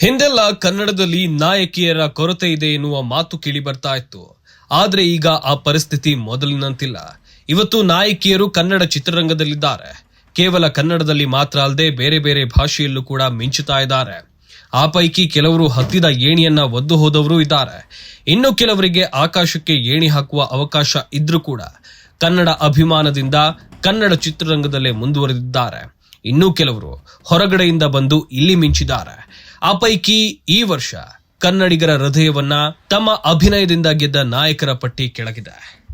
ಹಿಂದೆಲ್ಲ ಕನ್ನಡದಲ್ಲಿ ನಾಯಕಿಯರ ಕೊರತೆ ಇದೆ ಎನ್ನುವ ಮಾತು ಕೇಳಿ ಬರ್ತಾ ಇತ್ತು. ಆದ್ರೆ ಈಗ ಆ ಪರಿಸ್ಥಿತಿ ಮೊದಲಿನಂತಿಲ್ಲ. ಇವತ್ತು ನಾಯಕಿಯರು ಕನ್ನಡ ಚಿತ್ರರಂಗದಲ್ಲಿದ್ದಾರೆ. ಕೇವಲ ಕನ್ನಡದಲ್ಲಿ ಮಾತ್ರ ಅಲ್ಲದೆ ಬೇರೆ ಬೇರೆ ಭಾಷೆಯಲ್ಲೂ ಕೂಡ ಮಿಂಚುತ್ತಾ ಇದ್ದಾರೆ. ಆ ಪೈಕಿ ಕೆಲವರು ಹತ್ತಿದ ಏಣಿಯನ್ನ ಒದ್ದು ಹೋದವರು ಇದ್ದಾರೆ. ಇನ್ನು ಕೆಲವರಿಗೆ ಆಕಾಶಕ್ಕೆ ಏಣಿ ಹಾಕುವ ಅವಕಾಶ ಇದ್ರೂ ಕೂಡ ಕನ್ನಡ ಅಭಿಮಾನದಿಂದ ಕನ್ನಡ ಚಿತ್ರರಂಗದಲ್ಲೇ ಮುಂದುವರೆದಿದ್ದಾರೆ. ಇನ್ನೂ ಕೆಲವರು ಹೊರಗಡೆಯಿಂದ ಬಂದು ಇಲ್ಲಿ ಮಿಂಚಿದ್ದಾರೆ. ಆ ಪೈಕಿ ಈ ವರ್ಷ ಕನ್ನಡಿಗರ ಹೃದಯವನ್ನ ತಮ್ಮ ಅಭಿನಯದಿಂದ ಗೆದ್ದ ನಾಯಕರ ಪಟ್ಟಿ ಕೆಳಗಿದೆ.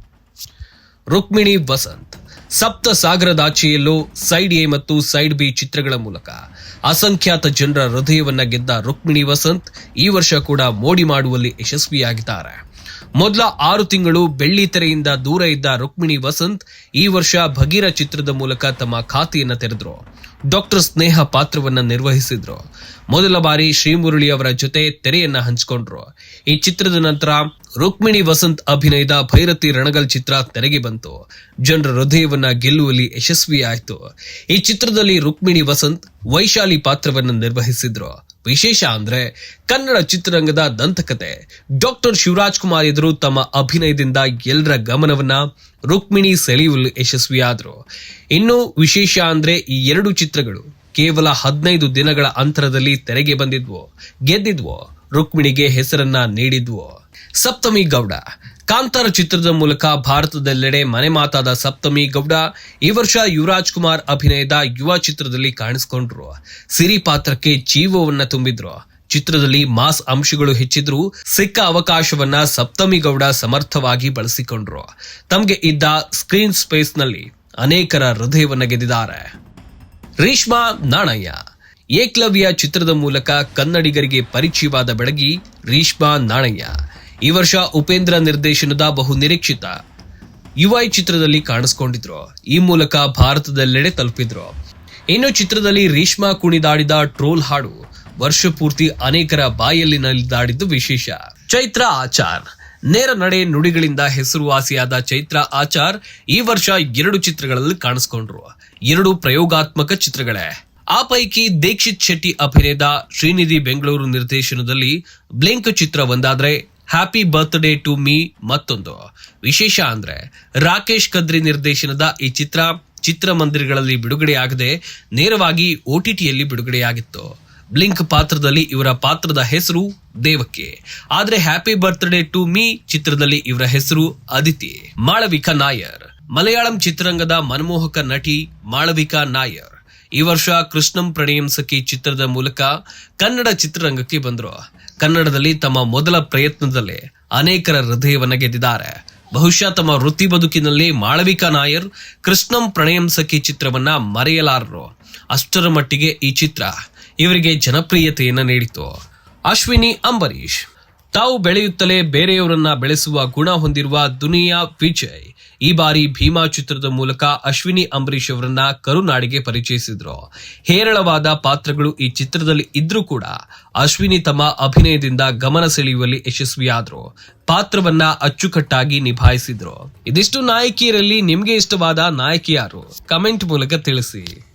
ರುಕ್ಮಿಣಿ ವಸಂತ್ ಸಪ್ತ ಸಾಗರದಾಚೆಯಲ್ಲೂ ಸೈಡ್ ಎ ಮತ್ತು ಸೈಡ್ ಬಿ ಚಿತ್ರಗಳ ಮೂಲಕ ಅಸಂಖ್ಯಾತ ಜನರ ಹೃದಯವನ್ನ ಗೆದ್ದ ರುಕ್ಮಿಣಿ ವಸಂತ್ ಈ ವರ್ಷ ಕೂಡ ಮೋಡಿ ಮಾಡುವಲ್ಲಿ ಯಶಸ್ವಿಯಾಗಿದ್ದಾರೆ. ಮೊದಲ ಆರು ತಿಂಗಳು ಬೆಳ್ಳಿ ತೆರೆಯಿಂದ ದೂರ ಇದ್ದ ರುಕ್ಮಿಣಿ ವಸಂತ್ ಈ ವರ್ಷ ಭಗೀರ ಚಿತ್ರದ ಮೂಲಕ ತಮ್ಮ ಖಾತೆಯನ್ನು ತೆರೆದ್ರು. ಡಾಕ್ಟರ್ ಸ್ನೇಹ ಪಾತ್ರವನ್ನ ನಿರ್ವಹಿಸಿದ್ರು. ಮೊದಲ ಬಾರಿ ಶ್ರೀಮುರಳಿ ಅವರ ಜೊತೆ ತೆರೆಯನ್ನ ಹಂಚಿಕೊಂಡ್ರು. ಈ ಚಿತ್ರದ ನಂತರ ರುಕ್ಮಿಣಿ ವಸಂತ್ ಅಭಿನಯದ ಭೈರತಿ ರಣಗಲ್ ಚಿತ್ರ ತೆರೆಗೆ ಬಂತು. ಜನರ ಹೃದಯವನ್ನ ಗೆಲ್ಲುವಲ್ಲಿ ಯಶಸ್ವಿಯಾಯಿತು. ಈ ಚಿತ್ರದಲ್ಲಿ ರುಕ್ಮಿಣಿ ವಸಂತ್ ವೈಶಾಲಿ ಪಾತ್ರವನ್ನು ನಿರ್ವಹಿಸಿದ್ರು. ವಿಶೇಷ ಅಂದ್ರೆ ಕನ್ನಡ ಚಿತ್ರರಂಗದ ದಂತಕತೆ. ಡಾಕ್ಟರ್ ಶಿವರಾಜ್ ಕುಮಾರ್ ಎದುರು ತಮ್ಮ ಅಭಿನಯದಿಂದ ಎಲ್ಲರ ಗಮನವನ್ನ ರುಕ್ಮಿಣಿ ಸೆಳೆಯುವಲ್ಲಿ ಯಶಸ್ವಿಯಾದ್ರು. ಇನ್ನು ವಿಶೇಷ ಅಂದ್ರೆ ಈ ಎರಡು ಚಿತ್ರಗಳು ಕೇವಲ ಹದಿನೈದು ದಿನಗಳ ಅಂತರದಲ್ಲಿ ತೆರೆಗೆ ಬಂದಿದ್ವು, ಗೆದ್ದಿದ್ವು, ರುಕ್ಮಿಣಿಗೆ ಹೆಸರನ್ನ ನೀಡಿದ್ವು. ಸಪ್ತಮಿ ಗೌಡ ಕಾಂತಾರ ಚಿತ್ರದ ಮೂಲಕ ಭಾರತದೆಲ್ಲೆಡೆ ಮನೆ ಮಾತಾದ ಸಪ್ತಮಿ ಗೌಡ ಈ ವರ್ಷ ಯುವರಾಜ್ ಕುಮಾರ್ ಅಭಿನಯದ ಯುವ ಚಿತ್ರದಲ್ಲಿ ಕಾಣಿಸಿಕೊಂಡ್ರು. ಸಿರಿ ಪಾತ್ರಕ್ಕೆ ಜೀವವನ್ನ ತುಂಬಿದ್ರು. ಚಿತ್ರದಲ್ಲಿ ಮಾಸ್ ಅಂಶಗಳು ಹೆಚ್ಚಿದ್ರು ಸಿಕ್ಕ ಅವಕಾಶವನ್ನ ಸಪ್ತಮಿ ಗೌಡ ಸಮರ್ಥವಾಗಿ ಬಳಸಿಕೊಂಡ್ರು. ತಮಗೆ ಇದ್ದ ಸ್ಕ್ರೀನ್ ಸ್ಪೇಸ್ನಲ್ಲಿ ಅನೇಕರ ಹೃದಯವನ್ನ ಗೆದ್ದಿದ್ದಾರೆ. ರೇಷ್ಮಾ ನಾಣಯ್ಯ. ಏಕ್ಲವ್ಯ ಚಿತ್ರದ ಮೂಲಕ ಕನ್ನಡಿಗರಿಗೆ ಪರಿಚಯವಾದ ಬೆಳಗಿ ರೀಷ್ಮಾ ನಾಣಯ್ಯ. ಈ ವರ್ಷ ಉಪೇಂದ್ರ ನಿರ್ದೇಶನದ ಬಹು ನಿರೀಕ್ಷಿತ ಯುವೈ ಚಿತ್ರದಲ್ಲಿ ಕಾಣಿಸ್ಕೊಂಡಿದ್ರು. ಈ ಮೂಲಕ ಭಾರತದೆಲ್ಲೆಡೆ ತಲುಪಿದ್ರು. ಇನ್ನು ಚಿತ್ರದಲ್ಲಿ ರೇಷ್ಮಾ ಕುಣಿದಾಡಿದ ಟ್ರೋಲ್ ಹಾಡು ವರ್ಷ ಪೂರ್ತಿ ಅನೇಕರ ಬಾಯಲ್ಲಿ ನಲಿದಾಡಿದ್ದು ವಿಶೇಷ. ಚೈತ್ರ ಆಚಾರ್. ನೇರ ನಡೆ ನುಡಿಗಳಿಂದ ಹೆಸರುವಾಸಿಯಾದ ಚೈತ್ರ ಆಚಾರ್ ಈ ವರ್ಷ ಎರಡು ಚಿತ್ರಗಳಲ್ಲಿ ಕಾಣಿಸ್ಕೊಂಡ್ರು. ಎರಡು ಪ್ರಯೋಗಾತ್ಮಕ ಚಿತ್ರಗಳೇ. ಆ ಪೈಕಿ ದೀಕ್ಷಿತ್ ಶೆಟ್ಟಿ ಅಭಿನಯದ ಶ್ರೀನಿಧಿ ಬೆಂಗಳೂರು ನಿರ್ದೇಶನದಲ್ಲಿ ಬ್ಲಿಂಕ್ ಚಿತ್ರ ಒಂದಾದ್ರೆ ಹ್ಯಾಪಿ ಬರ್ತ್ಡೇ ಟು ಮೀ ಮತ್ತೊಂದು. ವಿಶೇಷ ಅಂದ್ರೆ, ರಾಕೇಶ್ ಕದ್ರಿ ನಿರ್ದೇಶನದ ಈ ಚಿತ್ರ ಚಿತ್ರಮಂದಿರಗಳಲ್ಲಿ ಬಿಡುಗಡೆಯಾಗದೆ ನೇರವಾಗಿ ಓಟಿಟಿಯಲ್ಲಿ ಬಿಡುಗಡೆಯಾಗಿತ್ತು. ಬ್ಲಿಂಕ್ ಪಾತ್ರದಲ್ಲಿ ಇವರ ಪಾತ್ರದ ಹೆಸರು ದೇವಕ್ಕೆ. ಆದ್ರೆ ಹ್ಯಾಪಿ ಬರ್ತ್ಡೇ ಟು ಮೀ ಚಿತ್ರದಲ್ಲಿ ಇವರ ಹೆಸರು ಅದಿತಿ ಮಾಳವಿಕಾ ನಾಯರ್. ಮಲಯಾಳಂ ಚಿತ್ರರಂಗದ ಮನಮೋಹಕ ನಟಿ ಮಾಳವಿಕಾ ನಾಯರ್. ಈ ವರ್ಷ ಕೃಷ್ಣಂ ಪ್ರಣಯಂ ಸಖಿ ಚಿತ್ರದ ಮೂಲಕ ಕನ್ನಡ ಚಿತ್ರರಂಗಕ್ಕೆ ಬಂದರು. ಕನ್ನಡದಲ್ಲಿ ತಮ್ಮ ಮೊದಲ ಪ್ರಯತ್ನದಲ್ಲೇ ಅನೇಕರ ಹೃದಯವನ್ನು ಗೆದ್ದಿದ್ದಾರೆ. ಬಹುಶಃ ತಮ್ಮ ವೃತ್ತಿ ಬದುಕಿನಲ್ಲಿ ಮಾಳವಿಕಾ ನಾಯರ್ ಕೃಷ್ಣಂ ಪ್ರಣಯಂ ಸಖಿ ಚಿತ್ರವನ್ನ ಮರೆಯಲಾರರು. ಅಷ್ಟರ ಮಟ್ಟಿಗೆ ಈ ಚಿತ್ರ ಇವರಿಗೆ ಜನಪ್ರಿಯತೆಯನ್ನು ನೀಡಿತು. ಅಶ್ವಿನಿ ಅಂಬರೀಶ್ ತಾವು ಬೆಳೆಯುತ್ತಲೇ ಬೇರೆಯವರನ್ನ ಬೆಳೆಸುವ ಗುಣ ಹೊಂದಿರುವ ದುನಿಯಾ ವಿಜಯ್ ಈ ಬಾರಿ ಭೀಮಾ ಚಿತ್ರದ ಮೂಲಕ ಅಶ್ವಿನಿ ಅಂಬರೀಶ್ ಅವರನ್ನ ಕರುನಾಡಿಗೆ ಪರಿಚಯಿಸಿದ್ರು. ಹೇರಳವಾದ ಪಾತ್ರಗಳು ಈ ಚಿತ್ರದಲ್ಲಿ ಇದ್ರೂ ಕೂಡ ಅಶ್ವಿನಿ ತಮ್ಮ ಅಭಿನಯದಿಂದ ಗಮನ ಸೆಳೆಯುವಲ್ಲಿ ಯಶಸ್ವಿಯಾದ್ರು. ಪಾತ್ರವನ್ನ ಅಚ್ಚುಕಟ್ಟಾಗಿ ನಿಭಾಯಿಸಿದ್ರು. ಇದಿಷ್ಟು ನಾಯಕಿಯರಲ್ಲಿ ನಿಮ್ಗೆ ಇಷ್ಟವಾದ ನಾಯಕಿ ಯಾರು? ಕಮೆಂಟ್ ಮೂಲಕ ತಿಳಿಸಿ.